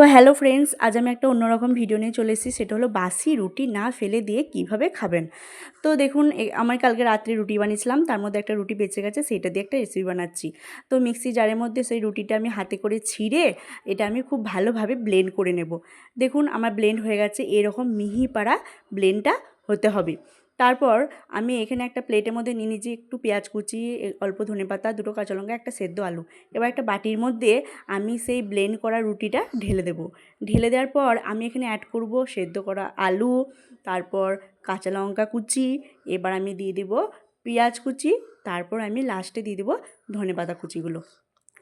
তো hello friends আজ আমি একটা অন্যরকম ভিডিও নিয়ে চলে এসেছি। সেটা হলো বাসি রুটি না ফেলে দিয়ে কীভাবে খাবেন? তো দেখুন আমার কালকে রাত্রে রুটি বানিয়েছিলাম, তার মধ্যে একটা রুটি বেঁচে গেছে সেটা দিয়ে একটা রেসিপি বানাচ্ছি। তো মিক্সি জারের মধ্যে সেই রুটিটা আমি হাতে করে ছিঁড়ে, এটা আমি খুব ভালোভাবে ব্লেন্ড করে নেব। দেখুন, আমার ব্লেন্ড হয়ে গেছে, এরকম মিহি পাড়া ব্লেন্ডটা হতে হবে। তারপর আমি এখানে একটা প্লেটের মধ্যে নিয়ে নিয়েছি একটু পেঁয়াজ কুচি অল্প ধনেপাতা দুটো কাঁচা লঙ্কা, একটা সেদ্ধ আলু। এবার একটা বাটির মধ্যে আমি সেই ব্লেন্ড করা রুটিটা ঢেলে দেবো। ঢেলে দেওয়ার পর আমি এখানে অ্যাড করব সেদ্ধ করা আলু, তারপর কাঁচা লঙ্কা কুচি, এবার আমি দিয়ে দেব পেঁয়াজ কুচি, তারপর আমি লাস্টে দিয়ে দেবো ধনেপাতা কুচিগুলো।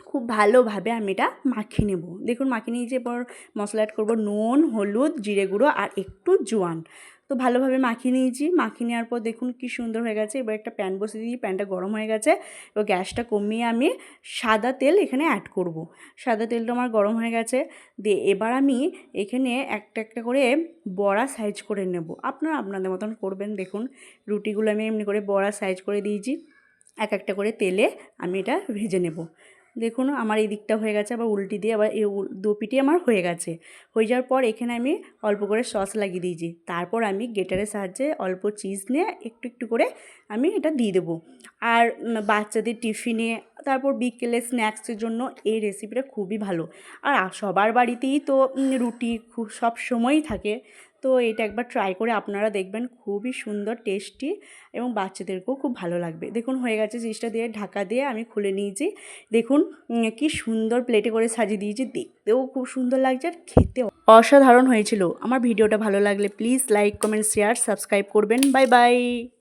খুব ভালোভাবে আমি এটা মাখিয়ে নেব। দেখুন, মাখিয়ে নিয়েছি এরপর মশলা অ্যাড করব, নুন, হলুদ, জিরে গুঁড়ো আর একটু জোয়ান। তো ভালোভাবে মাখিয়ে নিয়েছি। মাখিয়ে নেওয়ার পর দেখুন কি সুন্দর হয়ে গেছে। এবার একটা প্যান বসিয়ে দিই প্যানটা গরম হয়ে গেছে। এবার গ্যাসটা কমিয়ে আমি সাদা তেল এখানে অ্যাড করব। সাদা তেলটা আমার গরম হয়ে গেছে। দিয়ে এবার আমি এখানে একটা একটা করে বড়া সাইজ করে নেব। আপনারা আপনাদের মতন করবেন। দেখুন, রুটিগুলো আমি এমনি করে বড়া সাইজ করে দিয়েছি। এক একটা করে তেলে আমি এটা ভেজে নেব। দেখুন আমার এই দিকটা হয়ে গেছে, আবার উল্টি দিয়ে আবার এই দু পিটি আমার হয়ে গেছে। হয়ে যাওয়ার পর এখানে আমি অল্প করে সস লাগিয়ে দিয়েছি। তারপর আমি গেটারের সাহায্যে অল্প চিজ নিয়ে একটু একটু করে আমি এটা দিয়ে দেবো। আর বাচ্চাদের টিফিনে তারপর বিকেলে স্ন্যাক্সের জন্য এই রেসিপিটা খুবই ভালো। আর সবার বাড়িতেই তো রুটি খুব, সব সময়ই থাকে। তো এটা একবার ট্রাই করে আপনারা দেখবেন, খুবই সুন্দর টেস্টি এবং বাচ্চাদেরকেও খুব ভালো লাগবে। দেখুন, হয়ে গেছে জিনিসটা দিয়ে ঢাকা দিয়ে আমি খুলে নিয়েছি। দেখুন কি সুন্দর প্লেটে করে সাজিয়ে দিয়েছি। দেখতেও খুব সুন্দর লাগছে আর খেতেও অসাধারণ হয়েছিল। আমার ভিডিওটা ভালো লাগলে please like comment share subscribe করবেন। Bye bye